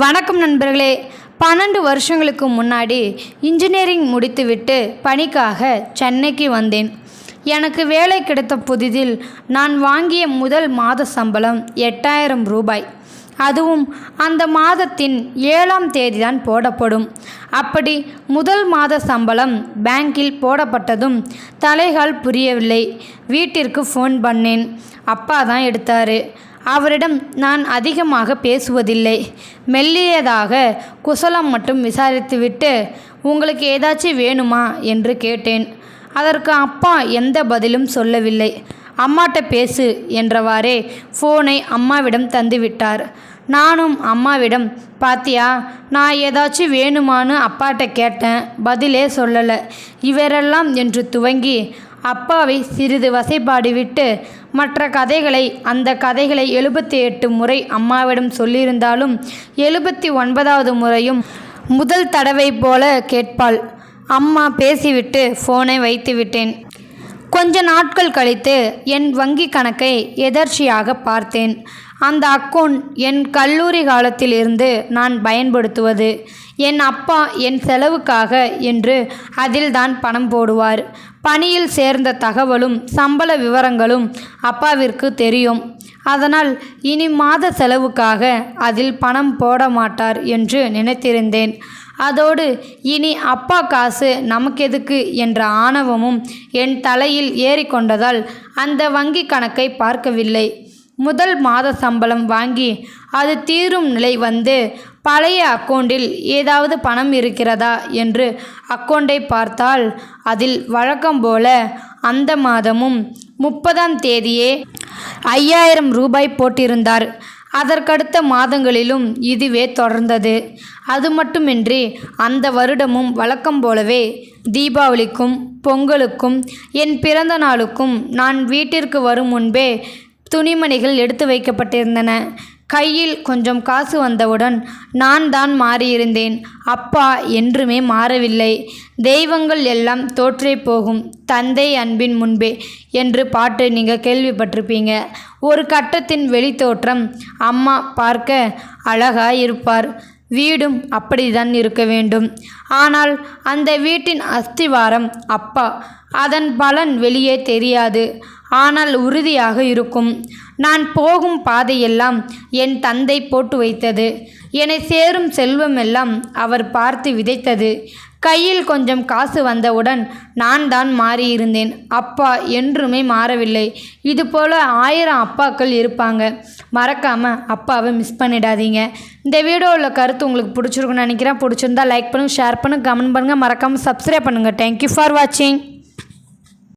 வணக்கம் நண்பர்களே. பன்னெண்டு வருஷங்களுக்கு முன்னாடி இன்ஜினியரிங் முடித்துவிட்டு பணிக்காக சென்னைக்கு வந்தேன். எனக்கு வேலை கிடைத்த புதிதில் நான் வாங்கிய முதல் மாத சம்பளம் எட்டாயிரம் ரூபாய். அதுவும் அந்த மாதத்தின் ஏழாம் தேதிதான் போடப்படும். அப்படி முதல் மாத சம்பளம் பேங்கில் போடப்பட்டதும் தலைகால் புரியவில்லை. வீட்டிற்கு ஃபோன் பண்ணேன். அப்பா தான் எடுத்தார். அவரிடம் நான் அதிகமாக பேசுவதில்லை. மெல்லியதாக குசலம் மட்டும் விசாரித்துவிட்டு உங்களுக்கு ஏதாச்சும் வேணுமா? என்று கேட்டேன். அதற்கு அப்பா எந்த பதிலும் சொல்லவில்லை. அம்மாட்ட பேசு என்றவாறே ஃபோனை அம்மாவிடம் தந்துவிட்டார். நானும் அம்மாவிடம் பாத்தியா நான் ஏதாச்சும் வேணுமான்னு அப்பாட்ட கேட்டேன். பதிலே சொல்லலை. இவரெல்லாம் என்று துவங்கி அப்பாவை சிறிது வசைபாடிவிட்டு மற்ற கதைகளை அந்த கதைகளை எழுபத்தி எட்டு முறை அம்மாவிடம் சொல்லியிருந்தாலும் எழுபத்தி ஒன்பதாவது முறையும் முதல் தடவை போல கேட்பாள். அம்மா பேசிவிட்டு ஃபோனை வைத்து விட்டேன் கொஞ்ச நாட்கள் கழித்து என் வங்கி கணக்கை எதர்ச்சியாக பார்த்தேன். அந்த அக்கவுண்ட் என் கல்லூரி காலத்தில் இருந்து நான் பயன்படுத்துவது என் அப்பா என் செலவுக்காக என்று அதில்தான் பணம் போடுவார். பணியில் சேர்ந்த தகவலும் சம்பள விவரங்களும் அப்பாவிற்கு தெரியும். அதனால் இனி மாத செலவுக்காக அதில் பணம் போட மாட்டார் என்று நினைத்திருந்தேன். அதோடு இனி அப்பா காசு நமக்கெதுக்கு என்ற ஆணவமும் என் தலையில் ஏறிக்கொண்டதால் அந்த வங்கி கணக்கை பார்க்கவில்லை. முதல் மாத சம்பளம் வாங்கி அது தீரும் நிலை வந்து பழைய அக்கௌண்டில் ஏதாவது பணம் இருக்கிறதா? என்று அக்கௌண்டை பார்த்தால் அதில் வழக்கம் போல அந்த மாதமும் முப்பதாம் தேதியே ஐயாயிரம் ரூபாய் போட்டிருந்தார். அதற்கடுத்த மாதங்களிலும் இதுவே தொடர்ந்தது. அது மட்டுமின்றி அந்த வருடமும் வழக்கம் போலவே தீபாவளிக்கும் பொங்கலுக்கும் என் பிறந்த நாளுக்கும் நான் வீட்டிற்கு வரும் முன்பே துணிமணிகள் எடுத்து வைக்கப்பட்டிருந்தன. கையில் கொஞ்சம் காசு வந்தவுடன் நான் தான் மாறியிருந்தேன். அப்பா என்றுமே மாறவில்லை. தெய்வங்கள் எல்லாம் தோற்றே போகும். தந்தை அன்பின் முன்பே என்று பாட்டு நீங்கள் கேள்விப்பட்டிருப்பீங்க. ஒரு கட்டத்தின் வெளித்தோற்றம் அம்மா பார்க்க அழகாக இருப்பார் வீடும் அப்படிதான் இருக்க வேண்டும். ஆனால் அந்த வீட்டின் அஸ்திவாரம் அப்பா. அதன் பலன் வெளியே தெரியாது. ஆனால் உறுதியாக இருக்கும். நான் போகும் பாதையெல்லாம் என் தந்தை போட்டு வைத்தது. என்னை சேரும் செல்வமெல்லாம் அவர் பார்த்து விதைத்தது. கையில் கொஞ்சம் காசு வந்தவுடன் நான் தான் மாறியிருந்தேன். அப்பா என்றுமே மாறவில்லை. இது போல் ஆயிரம் அப்பாக்கள் இருப்பாங்க. மறக்காமல் அப்பாவை மிஸ் பண்ணிடாதீங்க. இந்த வீடியோவில் கருத்து உங்களுக்கு பிடிச்சிருக்குன்னு நினைக்கிறேன். பிடிச்சிருந்தா லைக் பண்ணுங்கள் ஷேர் பண்ணுங்கள் கமெண்ட் பண்ணுங்கள் மறக்காமல் சப்ஸ்கிரைப் பண்ணுங்கள் தேங்க்யூ ஃபார் வாட்சிங்